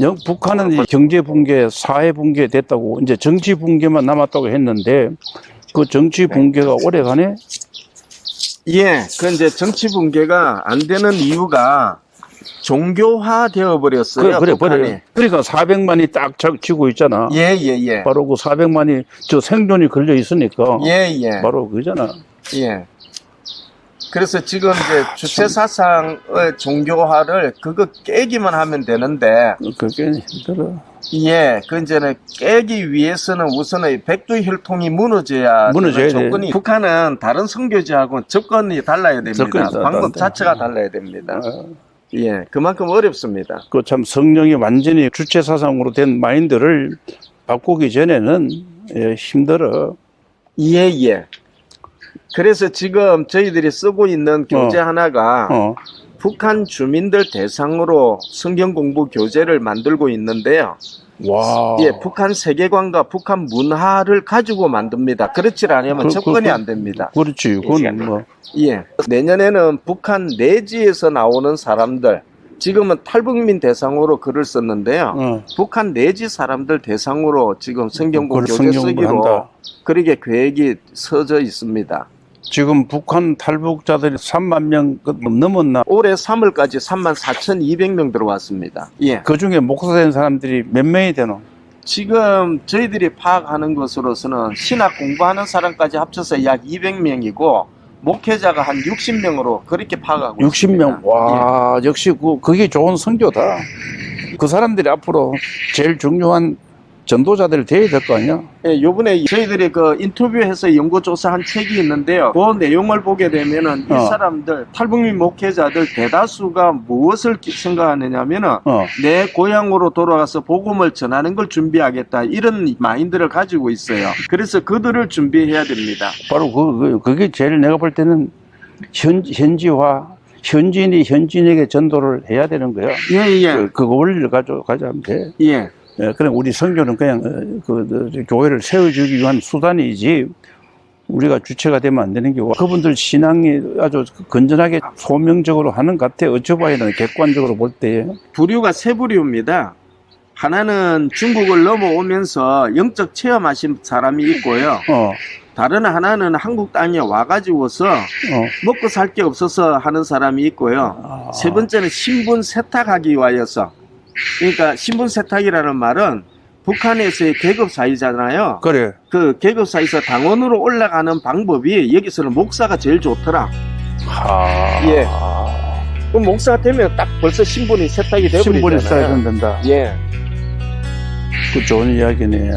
영- 북한은 이제 경제 붕괴, 사회 붕괴 됐다고 이제 정치 붕괴만 남았다고 했는데 그 정치 붕괴가 오래 가네. 예, 그 이제 정치 붕괴가 안 되는 이유가 종교화 되어 버렸어요. 그래, 그래, 북한이. 그래. 그러니까 400만이 딱 쳐- 치고 있잖아. 예, 예, 예. 바로 그 400만이 저 생존이 걸려 있으니까 예, 예. 바로 그잖아. 예. 그래서 지금 이제 주체 사상의 종교화를 그거 깨기만 하면 되는데 그게 힘들어. 예, 그 이제는 깨기 위해서는 우선은 백두 혈통이 무너져야 무너져야 되는 돼. 조건이 북한은 다른 선교지하고 접근이 달라야 됩니다. 다- 방법 다- 자체가 달라야 됩니다. 어, 예, 그만큼 어렵습니다. 그 참 성령이 완전히 주체 사상으로 된 마인드를 바꾸기 전에는 예, 힘들어. 예, 예. 그래서 지금 저희들이 쓰고 있는 교재 어. 하나가 어, 북한 주민들 대상으로 성경 공부 교재를 만들고 있는데요. 와. 예, 북한 세계관과 북한 문화를 가지고 만듭니다. 그렇지 않으면 그- 접근이 그- 안 됩니다. 그렇지. 그건 뭐 예. 내년에는 북한 내지에서 나오는 사람들, 지금은 탈북민 대상으로 글을 썼는데요. 어, 북한 내지 사람들 대상으로 지금 성경 공부 그걸 교재 쓰기로 한다. 그렇게 계획이 서져 있습니다. 지금 북한 탈북자들이 3만 명 넘었나? 올해 3월까지 3만 4,200명 들어왔습니다. 예. 그 중에 목사된 사람들이 몇 명이 되노? 지금 저희들이 파악하는 것으로서는 신학 공부하는 사람까지 합쳐서 약 200명이고 목회자가 한 60명으로 그렇게 파악하고 60명. 있습니다. 와, 역시 그, 그게 좋은 성교다. 그 사람들이 앞으로 제일 중요한 전도자들 돼야 될 거 아니야? 예, 요번에 저희들이 그 인터뷰해서 연구조사한 책이 있는데요. 그 내용을 보게 되면은 이 어. 사람들, 탈북민 목회자들 대다수가 무엇을 기- 생각하느냐면은 어, 내 고향으로 돌아가서 복음을 전하는 걸 준비하겠다. 이런 마인드를 가지고 있어요. 그래서 그들을 준비해야 됩니다. 바로 그, 그, 그게 제일 내가 볼 때는 현, 현지화, 현지인이 현지인에게 전도를 해야 되는 거야. 예, 예. 그, 그 원리를 가져, 가져가면 돼. 예. 예, 그럼 우리 선교는 그냥 어, 그, 그 교회를 세워주기 위한 수단이지 우리가 주체가 되면 안 되는 게 그분들 신앙이 아주 건전하게 소명적으로 하는 것 같아. 어쩌봐야는 객관적으로 볼 때. 부류가 세 부류입니다. 하나는 중국을 넘어오면서 영적 체험하신 사람이 있고요. 어, 다른 하나는 한국 땅에 와가지고서 어. 먹고 살 게 없어서 하는 사람이 있고요. 아, 세 번째는 신분 세탁하기 위하여서. 그러니까 신분 세탁이라는 말은 북한에서의 계급 사회잖아요. 그래. 그 계급 사회에서 당원으로 올라가는 방법이 여기서는 목사가 제일 좋더라. 하. 예. 그럼 목사가 되면 딱 벌써 신분이 세탁이 신분이 되버리잖아요. 쌓여야 된다. 예. 그 좋은 이야기네.